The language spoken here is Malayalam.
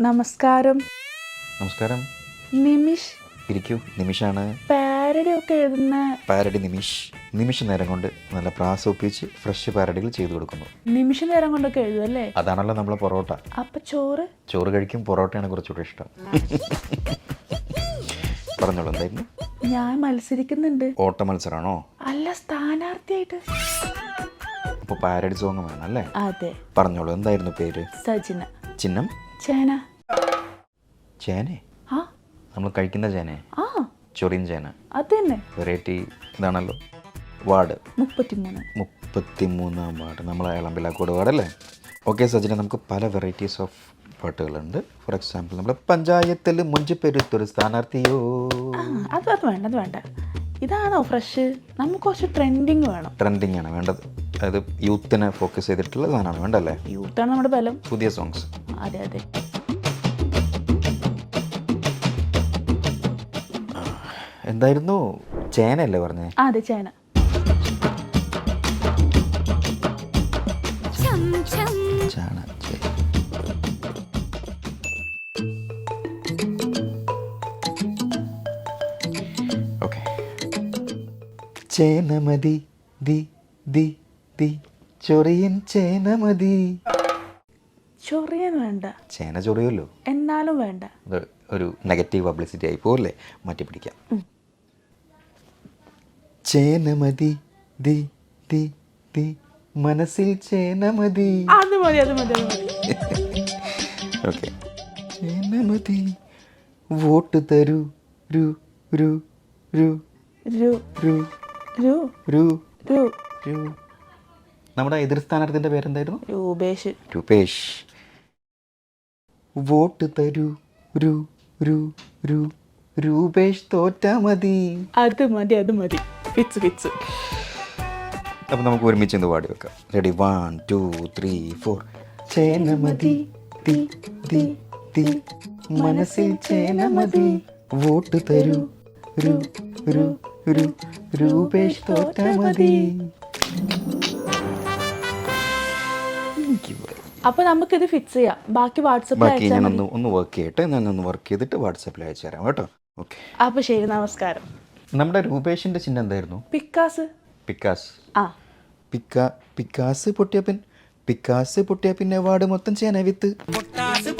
നമസ്കാരം. നമസ്കാരം. നിമിഷ്. ഇരിക്കൂ. നിമിഷാണ്. പാരഡി ഒക്കെ എഴുതുന്ന പാരഡി നിമിഷ്. നിമിഷ നേരം കൊണ്ട് നല്ല പ്രാസ് ഒപ്പിച്ച് ഫ്രഷ് പാരഡികൾ ചെയ്തു കൊടുക്കുന്നു. നിമിഷ നേരം കൊണ്ടൊക്കെ എഴുതും അല്ലേ? അതാണല്ലോ നമ്മളെ പൊറോട്ട. അപ്പൊ ചോറ്? ചോറ് കഴിക്കും പൊറോട്ടയാണ് കുറച്ചുകൂടെ ഇഷ്ടം. പറഞ്ഞോളൂ എന്തായിരുന്നു? ഞാൻ മത്സരിക്കുന്നുണ്ട്. ഓട്ട മത്സരമാണോ അല്ല സ്ഥാനാർത്ഥിയായിട്ട്. അപ്പൊ പാരഡി സോങ് വേണം അല്ലേ? അതെ. പറഞ്ഞോളൂ എന്തായിരുന്നു പേര്? സജിന. ചിഹ്നം? ചേന. ചേനേ? ആ. നമ്മൾ കഴിക്കുന്ന ചേനേ? ആ. ചൊറിയൻ ചേന. അത് തന്നെ വെറൈറ്റി ഇതാണല്ലോ. വാർഡ്. മുപ്പത്തിമൂന്ന്. മുപ്പത്തിമൂന്നാം വാർഡ്. നമ്മളെ ഇളമ്പിലാക്കോട് വാർഡല്ലേ? ഓക്കെ സജിന നമുക്ക് പല വെറൈറ്റീസ് ഓഫ് പാട്ടുകളുണ്ട് ഫോർ എക്സാമ്പിൾ നമ്മൾ പഞ്ചായത്തിൽ മുഞ്ചിപ്പെരുത്തൊരു സ്ഥാനാർത്ഥിയോ? അത് അത് വേണ്ട അത് വേണ്ട. ഇതാണോ ഫ്രഷ്? നമുക്ക് കുറച്ച് ട്രെൻഡിങ് വേണം. ട്രെൻഡിങ് ആണ് വേണ്ടത്. അതായത് യൂത്തിനെ ഫോക്കസ് ചെയ്തിട്ടുള്ള സാധനമാണ് വേണ്ടല്ലേ? യൂത്താണ് നമ്മുടെ ബലം. പുതിയ സോങ്സ് അതെ അതെ. എന്തായിരുന്നു? ചേനയല്ലേ പറഞ്ഞേ? ആ അതെ ചേന. ചാണ ചേ- ഓക്കെ. ചേനമതി ദി ദി ദി. ചൊറിയൻ ചേനമതി ചൊറിയാൻ വേണ്ട. ചേന ചൊറിയല്ലോ എന്നാലും വേണ്ട. അത് ഒരു നെഗറ്റീവ് പബ്ലിസിറ്റി ആയി പോകല്ലേ മാറ്റി പിടിക്കാം. ചേന മതി ദി ദി ദി. മനസ്സിൽ അത് മതി അത് മതി അത് മതി. ഓക്കെ ചേനമതി വോട്ട് തരൂ രു രു രു. രു രു. രു രു. രു. രു. നമ്മുടെ എതിർ സ്ഥാനാർത്ഥിന്റെ പേരെന്തായിരുന്നു? രൂപേഷ്. രൂപേഷ്. വോട്ട് തരൂ രു രു രു രൂപേഷ് തോറ്റാ മതി. അത് മതി അത് മതി. വിച്ച് വിച്ച് അപ്പം നമുക്ക് ഒരുമിച്ച് ഇന്ന് പാടി വെക്കാം. Ready one two three four ചേനമതി തി തി തി. മനസ്സിൽ ചേനമതി. വോട്ട് തരൂ രു രു രു രൂപേഷ് തോറ്റ മതി. അപ്പൊ നമുക്കിത് ഫിക്സ് ചെയ്യാം. ബാക്കി വാട്സപ്പിൽ ബാക്കി മതി ഞാനൊന്ന് ഒന്ന് വർക്ക് ചെയ്യട്ടെ. ഒന്ന് വർക്ക് ചെയ്തിട്ട് വാട്സാപ്പിൽ അയച്ചു തരാം കേട്ടോ. ഓക്കെ അപ്പൊ ശരി നമസ്കാരം. നമ്മുടെ രൂപേഷിന്റെ ചിഹ്നം എന്തായിരുന്നു? പിക്കാസ്. പിക്കാസ്. ആ. പിക്കാ പിക്കാസ് പൊട്ടിയ പിൻ പിക്കാസ് പൊട്ടിയ പിന്നെ വാർഡ് മൊത്തം ചെയ്യാനായി വിത്ത്. പൊട്ടാസ്